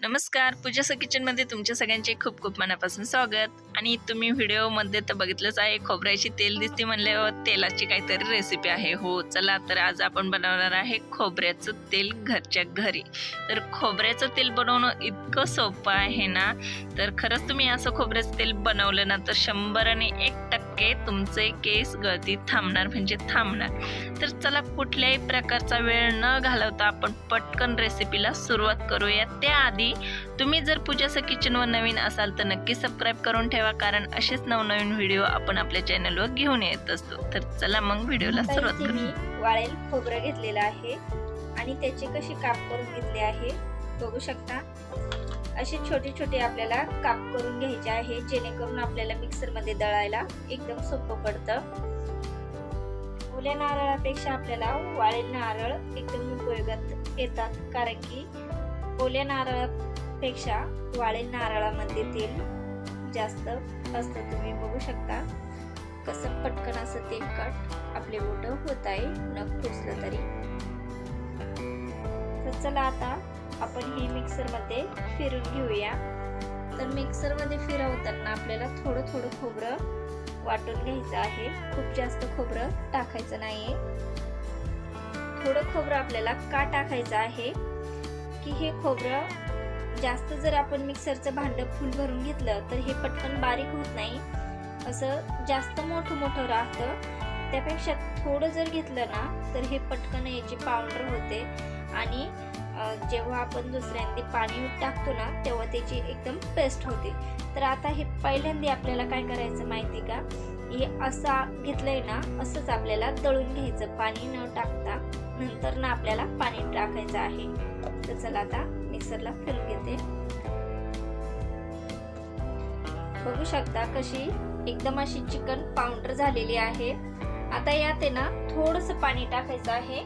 नमस्कार पूजाचं किचनमध्ये तुमच्या सगळ्यांचे खूप खूप मनापासून स्वागत. आणि तुम्ही व्हिडिओमध्ये तर बघितलंच आहे खोबऱ्याची तेल दिसते म्हणल्यावर तेलाची काहीतरी रेसिपी आहे. हो चला तर आज आपण बनवणार आहे खोबऱ्याचं तेल घरच्या घरी. तर खोबऱ्याचं तेल बनवणं इतकं सोपं आहे ना? तर खरंच तुम्ही असं खोबऱ्याचं तेल बनवलं ना तर शंभर आणि एक टक्के तुमचे केस गळती थांबणार म्हणजे थांबणार. तर चला कुठल्याही प्रकारचा वेळ न घालवता आपण पटकन रेसिपीला सुरुवात करूया. त्याआधी तुम्ही जर पूजाचं किचनवर नवीन असाल तर नक्की सबस्क्राईब करून ठेवा कारण असेच नवनवीन व्हिडिओ आपण आपल्या चॅनलवर घेऊन येत असतो. तर चला मग व्हिडिओला सुरुवात मी वाळेल खोबरं घेतलेलं आहे आणि त्याचे कसे काप करून घेतले आहे बघू शकता. असे छोटे छोटे आपल्याला काप करून घ्यायचे आहे जेणेकरून आपल्याला मिक्सरमध्ये दळायला एकदम सोपं पडतं. ओल्या नारळापेक्षा आपल्याला वाळेल नारळ एकदम उपयोगात येतात कारण की ओल्या नारळापेक्षा वाळेल नारळामध्ये तेल जास्त असतं. तुम्ही बघू शकता कसं पटकन असं तेलकट आपले बोट होत आहे. नख पुसलं तरी. तर चला आता आपण हे मिक्सरमध्ये फिरून घेऊया. तर मिक्सरमध्ये फिरवताना आपल्याला थोडं थोडं खोबरं वाटून घ्यायचं आहे. खूप जास्त खोबरं टाकायचं नाहीये. थोडं खोबरं आपल्याला का टाकायचं आहे? की हे खोबरं जास्त जर आपण मिक्सरचं भांडं फुल भरून घेतलं तर हे पटकन बारीक होत नाही. असं जास्त मोठं मोठं राहतं. त्यापेक्षा थोडं जर घेतलं ना तर हे पटकन याची पावडर होते. आणि जेव्हा आपण दुसऱ्यांदी पाणी टाकतो ना तेव्हा त्याची एकदम पेस्ट होते. तर आता हे पहिल्यांदा आपल्याला काय करायचं माहिती का? हे असा घेतलंय ना असंच आपल्याला दळून घ्यायचं. पाणी न टाकता. नंतर ना आपल्याला पाणी टाकायचं आहे. तर चला आता मिक्सरला फिरून घेते. बघू शकता कशी एकदम अशी चिकन पावडर झालेली आहे. आता यात आहे ना थोडस पाणी टाकायचं आहे.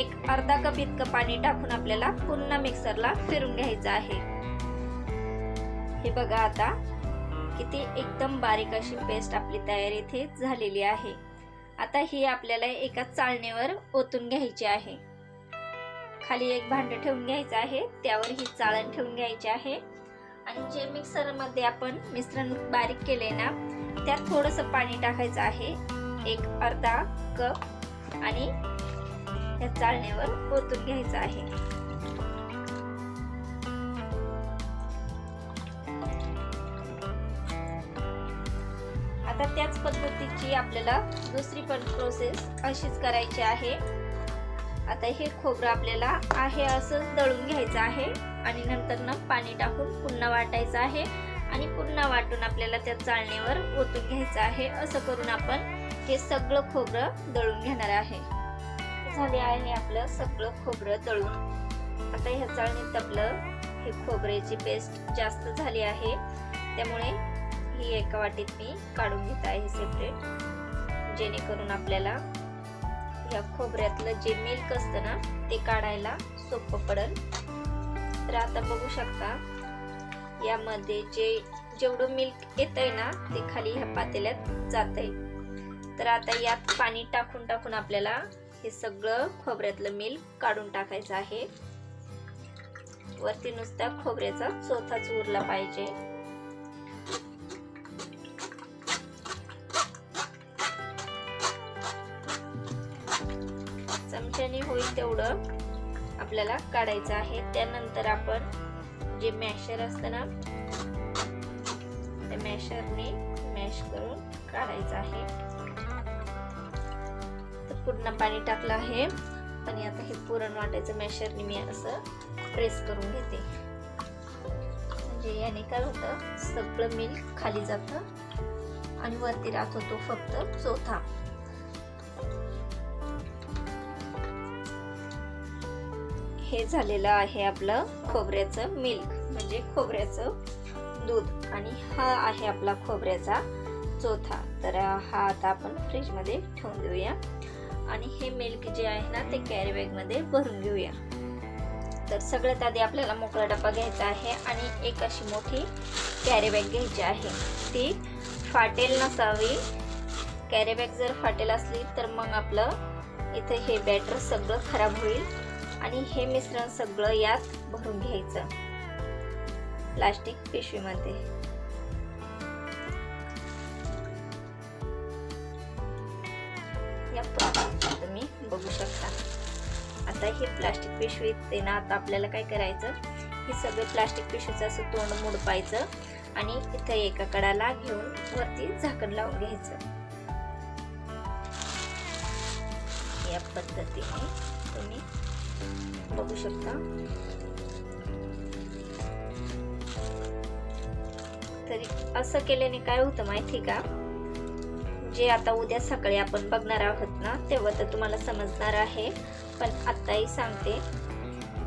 एक अर्धा कप इतकं पाणी टाकून आपल्याला पुन्हा मिक्सरला फिरून घ्यायचं आहे. हे बघा आता किती एकदम बारीक अशी पेस्ट आपली तयार इथे झालेली आहे. आता ही आपल्याला एका चाळणीवर ओतून घ्यायची आहे. खाली एक भांडं ठेवून घ्यायचं आहे त्यावर ही चाळण ठेवून घ्यायची आहे. आणि जे मिक्सरमध्ये आपण मिश्रण बारीक केले ना त्यात थोडंसं पाणी टाकायचं आहे. एक अर्धा कप आणि त्या चाळणीवर ओतून घ्यायचं आहे. आता त्याच पद्धतीची आपल्याला दुसरी पण प्रोसेस अशीच करायची आहे. आता हे खोबरं आपल्याला आहे असं दळून घ्यायचं आहे आणि नंतरनं पाणी टाकून पुन्हा वाटायचं आहे आणि पुन्हा वाटून आपल्याला त्या चाळणीवर ओतून घ्यायचं आहे. असं करून आपण हे सगळं खोबरं दळून घेणार आहे. झाले आहे आपलं सगळं खोबरं दळून. आता ह्या चाळणीत आपलं हे खोबऱ्याची पेस्ट जास्त झाली आहे. त्यामुळे ही एका वाटीत मी काढून घेत आहे सेपरेट जेणेकरून आपल्याला ह्या खोबऱ्यातलं जे मिल्क असतं ना ते काढायला सोपं पडेल. तर आता बघू शकता यामध्ये जे जेवढं मिल्क येत आहे ना ते खाली ह्या पातेल्यात जात आहे तर आता यात पाणी टाकून टाकून आपल्याला हे सगळं खोबऱ्यातलं मिल्क काढून टाकायचं आहे. वरती नुसता खोबऱ्याचा चोथाच उरला पाहिजे. चमच्याने होईल तेवढं आपल्याला काढायचं आहे. त्यानंतर आपण जे मॅशर असतं ना त्या मॅशरने मॅश करून काढायचं आहे. तर पूर्ण पाणी टाकलं आहे. आणि आता हे पुरण वाटायचं मॅशरने मी असं प्रेस करून घेते. म्हणजे याने काय होतं सगळं मिल्क खाली जातं आणि वरती राहत होतो फक्त चौथा. हे झालेलं आहे आपलं खोबऱ्याचं मिल्क म्हणजे खोबऱ्याचं दूध. आणि हा आहे आपला खोबऱ्याचा चोथा. तर हा आता आपण फ्रीजमध्ये ठेवून देऊया. आणि हे मिल्क जे आहे ना ते कॅरीबॅगमध्ये भरून घेऊया. तर सगळ्यात आधी आपल्याला मोकळा डबा घ्यायचा आहे आणि एक अशी मोठी कॅरीबॅग घ्यायची आहे. ती फाटेल नसावी. कॅरीबॅग जर फाटेल असली तर मग आपलं इथं हे बॅटर सगळं खराब होईल. आणि हे मिश्रण सगळं यात भरून घ्यायचं. प्लास्टिक पिशवीमध्ये या तुम्ही बघू शकता. आता हे प्लास्टिक पिशवीत ते ना आता आपल्याला काय करायचं? हे सगळं प्लास्टिक पिशवीचं असं तोंड मुडपायचं आणि इथं एका कडाला घेऊन वरती झाकण लावून घ्यायचं. या पद्धतीने तुम्ही बघू शकता तरी असं केल्याने काय होतं माहिती का? जे आता उद्या सकाळी आपण बघणार आहोत ना तेव्हा तर तुम्हाला समजणार आहे. पण आत्ताही सांगते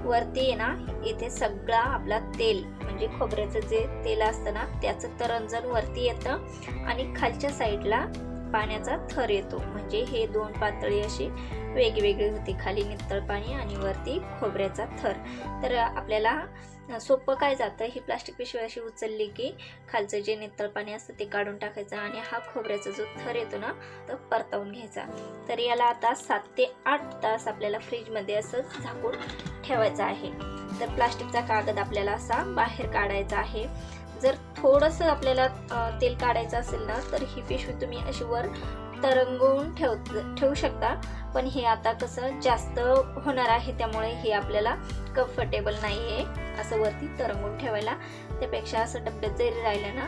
वरती आहे ना इथे सगळा आपला तेल म्हणजे खोबऱ्याचं जे तेल असतं ना त्याचं तरंजन वरती येतं आणि खालच्या साईडला पाण्याचा थर येतो. म्हणजे हे दोन पातळी अशी वेगवेगळी होती. खाली नितळ पाणी आणि वरती खोबऱ्याचा थर. तर आपल्याला सोपं काय जातं? ही प्लास्टिक पिशवी अशी उचलली की खालचं जे नितळ पाणी असतं ते काढून टाकायचं आणि हा खोबऱ्याचा जो थर येतो ना तो परतावून घ्यायचा. तर याला आता सात ते आठ तास आपल्याला फ्रीजमध्ये असं झाकून ठेवायचं आहे. तर प्लास्टिकचा कागद आपल्याला असा बाहेर काढायचा आहे. जर थोडंसं आपल्याला तेल काढायचं असेल ना तर ही पिशवी तुम्ही अशी वर तरंगवून ठेव ठेवू शकता. पण हे आता कसं जास्त होणार आहे त्यामुळे हे आपल्याला कम्फर्टेबल नाही आहे असं वरती तरंगून ठेवायला. त्यापेक्षा असं डब्यात जरी राहिलं ना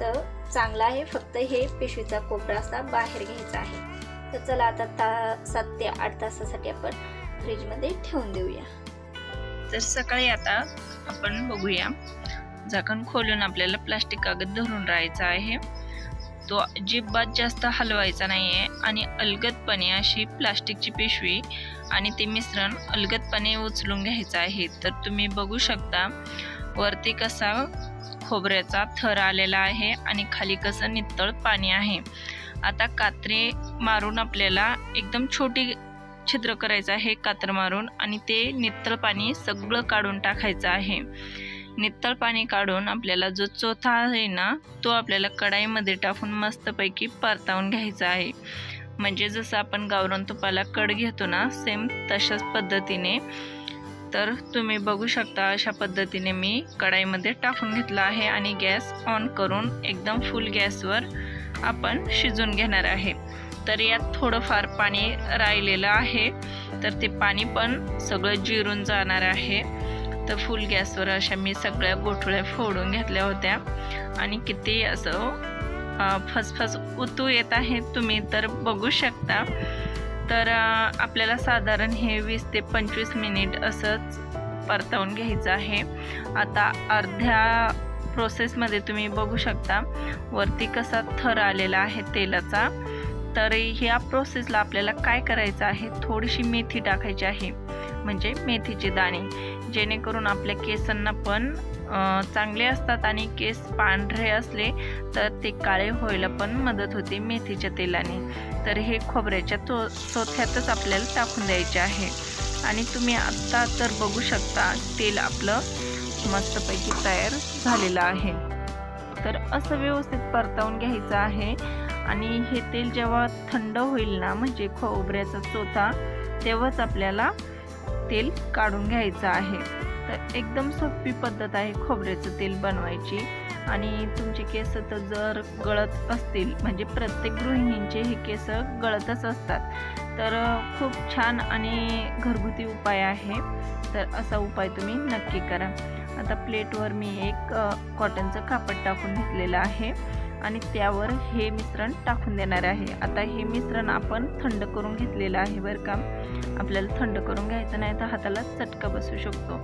तर चांगलं आहे. फक्त हे पिशवीचा कोपरा असा बाहेर घ्यायचा आहे. तर चला आता ता सात ते आठ तासासाठी आपण फ्रीजमध्ये ठेवून देऊया. तर सकाळी आता आपण बघूया. झाकण खोलून आपल्याला प्लास्टिक कागद धरून राहायचा आहे. तो अजिबात जास्त हलवायचा नाही आहे आणि अलगदपणे अशी प्लास्टिकची पिशवी आणि ते मिश्रण अलगदपणे उचलून घ्यायचं आहे. तर तुम्ही बघू शकता वरती कसा खोबऱ्याचा थर आलेला आहे आणि खाली कसं नितळ पाणी आहे. आता कात्रे मारून आपल्याला एकदम छोटी छिद्र करायचं आहे कात्र मारून आणि ते नितळ पाणी सगळं काढून टाकायचं आहे. नितळ पाणी काढून आपल्याला जो चोथा आहे ना तो आपल्याला कढाईमध्ये टाकून मस्तपैकी परतावून घ्यायचा आहे. म्हणजे जसं आपण गावरान तुपाला कड घेतो ना सेम तशाच पद्धतीने. तर तुम्ही बघू शकता अशा पद्धतीने मी कढाईमध्ये टाकून घेतला आहे आणि गॅस ऑन करून एकदम फुल गॅसवर आपण शिजून घेणार आहे. तर यात थोडंफार पाणी राहिलेलं आहे. तर ते पाणी पण सगळं जिरून जाणार आहे. तर फुल गॅसवर अशा मी सगळ्या गोठळ्या फोडून घेतल्या होत्या. आणि किती असं फसफस उतू येत आहे तुम्ही तर बघू शकता. तर आपल्याला साधारण हे वीस ते पंचवीस मिनिट असंच परतवून घ्यायचं आहे. आता अर्ध्या प्रोसेसमध्ये तुम्ही बघू शकता वरती कसा थर आलेला आहे तेलाचा. तर ह्या प्रोसेसला आपल्याला काय करायचं आहे थोडीशी मेथी टाकायची आहे. म्हणजे मेथीचे दाणे. जेणेकरून आपल्या केसांना पण चांगले असतात आणि केस पांढरे असले तर ते काळे व्हायला पण मदत होते मेथीच्या तेलाने. तर हे खोबऱ्याच्या तो चोथ्यातच आपल्याला टाकून द्यायचे आहे. आणि तुम्ही आत्ता तर बघू शकता तेल आपलं मस्तपैकी तयार झालेलं आहे. तर असं व्यवस्थित परतावून घ्यायचं आहे. आणि हे तेल जेव्हा थंड होईल ना म्हणजे खोबऱ्याचा चोथा तेव्हाच आपल्याला तेल काढून घ्यायचं आहे. तर एकदम सोपी पद्धत आहे खोबऱ्याचं तेल बनवायची. आणि तुमचे केस तर जर गळत असतील म्हणजे प्रत्येक गृहिणींचे हे केस गळतच असतात. तर खूप छान आणि घरगुती उपाय आहे. तर असा उपाय तुम्ही नक्की करा. आता प्लेटवर मी एक कॉटनचं कापड टाकून घेतलेलं आहे. आणि त्यावर हे मिश्रण टाकून देणार आहे. आता हे मिश्रण आपण थंड करून घेतलेलं आहे बरं का. आपल्याला थंड करून घ्यायचं नाही तर हाताला चटका बसू शकतो.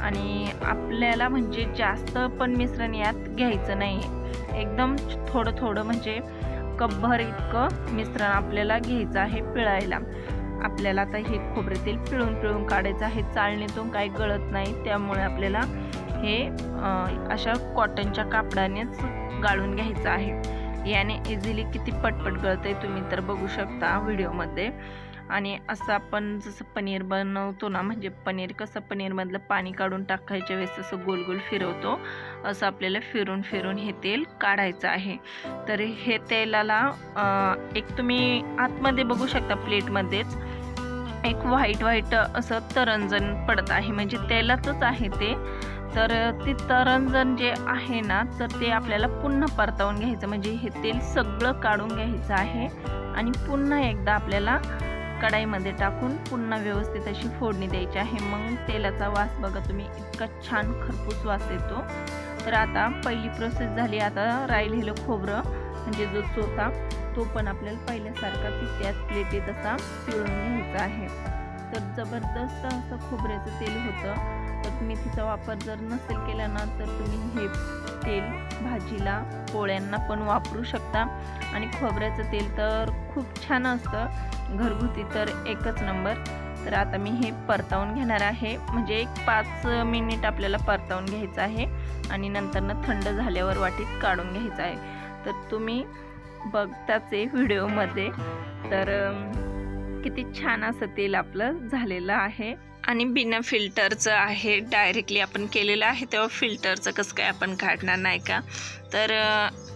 आणि आपल्याला म्हणजे जास्त पण मिश्रण यात घ्यायचं नाही. एकदम थोडं थोडं म्हणजे कपभर इतकं मिश्रण आपल्याला घ्यायचं आहे पिळायला. आपल्याला आता हे खोबरे तेल पिळून पिळून काढायचं आहे. चाळणीतून काही गळत नाही. त्यामुळे आपल्याला हे अशा कॉटनच्या कापडानेच गाळून घ्यायचं आहे. याने इझिली किती पटपट गळतंय तुम्ही तर बघू शकता व्हिडिओमध्ये. आणि असं आपण जसं पनीर बनवतो ना म्हणजे पनीर कसं पनीरमधलं पाणी काढून टाकायच्या वेळेस असं गोल गोल फिरवतो. असं आपल्याला फिरून फिरून हे तेल काढायचं आहे. तर हे तेलाला एक तुम्ही आतमध्ये बघू शकता प्लेटमध्येच. एक व्हाईट व्हाईट असं तरंजन पडत आहे. म्हणजे तेलाचंच आहे ते. तर ते तरंजन जे आहे ना तर ते आपल्याला पुन्हा परतवून घ्यायचं. म्हणजे हे तेल सगळं काढून घ्यायचं आहे. आणि पुन्हा एकदा आपल्याला कढाईमध्ये टाकून पुन्हा व्यवस्थित अशी फोडणी द्यायची आहे. मग तेलाचा वास बघा तुम्ही इतका छान खरपूस वास येतो. तर आता पहिली प्रोसेस झाली आता राहिलेलं खोबरं. म्हणजे जो चोथा तो पण आपल्याला पहिल्यासारखाच त्याच प्लेटीत असा पिळून घ्यायचा आहे. तर जबरदस्त असं खोबऱ्याचं तेल होतं. तर मेथीचा वापर जर नसेल केला ना तर तुम्ही हे तेल भाजीला पोळ्यांना पण वापरू शकता. आणि खोबऱ्याचं तेल तर खूप छान असतं. घरगुती तर एकच नंबर. तर आता मी हे परतावून घेणार आहे. म्हणजे एक पाच मिनिट आपल्याला परतावून घ्यायचं आहे. आणि नंतरनं थंड झाल्यावर वाटीत काढून घ्यायचं आहे. तर तुम्ही बघताच आहे व्हिडिओमध्ये. तर किती छान असं तेल आपलं झालेलं आहे. आणि बिना फिल्टरचं आहे डायरेक्टली आपण केलेलं आहे तेव्हा फिल्टरचं कसं काय आपण काढणार नाही का? तर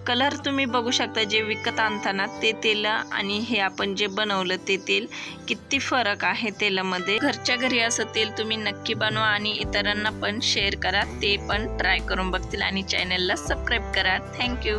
कलर तुम्ही बघू शकता जे विकत आणताना ते तेल आणि हे आपण जे बनवलं ते तेल किती फरक आहे तेलामध्ये. घरच्या घरी असं तेल तुम्ही नक्की बनवा आणि इतरांना पण शेअर करा ते पण ट्राय करून बघतील आणि चॅनलला सबस्क्राईब करा. थँक्यू